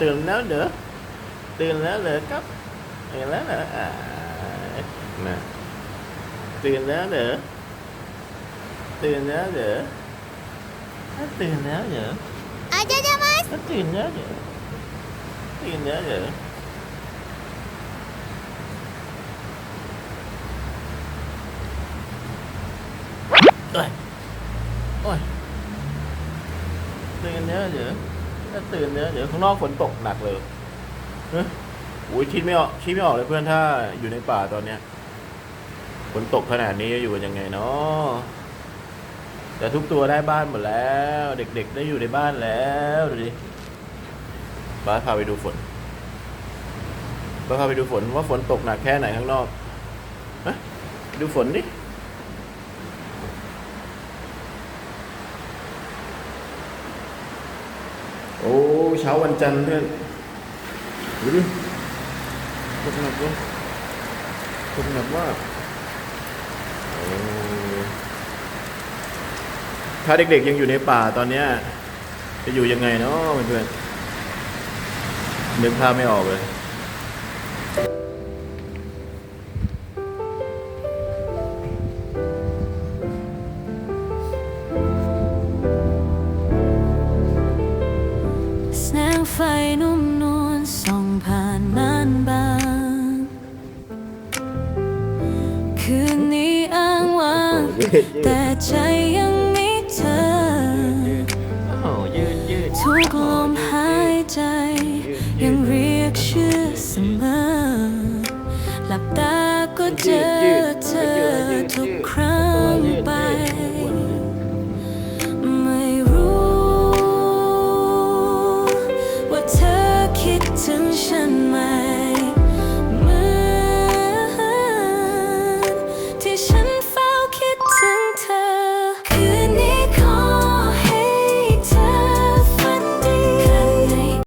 ตื่นแล้วเหรอตื่นแล้วเหรอครับตื่นแล้วเหรออ่านะตื่น ถ้าตื่นเนี่ยเดี๋ยวข้างนอกฝนตกหนักเลยเฮ้ยโอ้ยคิดไม่ออกคิดไม่ออกเลยเพื่อนถ้าอยู่ในป่าตอนเนี้ยฝนตกขนาดนี้จะอยู่กันยังไงเนาะแต่ทุกตัวได้บ้านหมดแล้ว เด็กๆได้อยู่ในบ้านแล้วดูดิบ้าพาไปดูฝนบ้าพาไปดูฝนว่าฝนตกหนักแค่ไหนข้างนอกดูฝนดิ โอ้เช้าวันจันทร์เพื่อนดูดิตกหนักเลยตกหนักมาถ้าเด็กๆยังอยู่ในป่าตอนเนี้ยจะอยู่ยังไงเนาะเพื่อนๆนึกภาพไม่ออกเลยางไฟนุ่มนวลส่องผ่านม่านบาง คืนนี้อ้างว้าง แต่ใจยังมีเธอ ทุกลมหายใจ ยังเรียกชื่อเสมอ หลับตาก็เจอเธอทุกครั้ง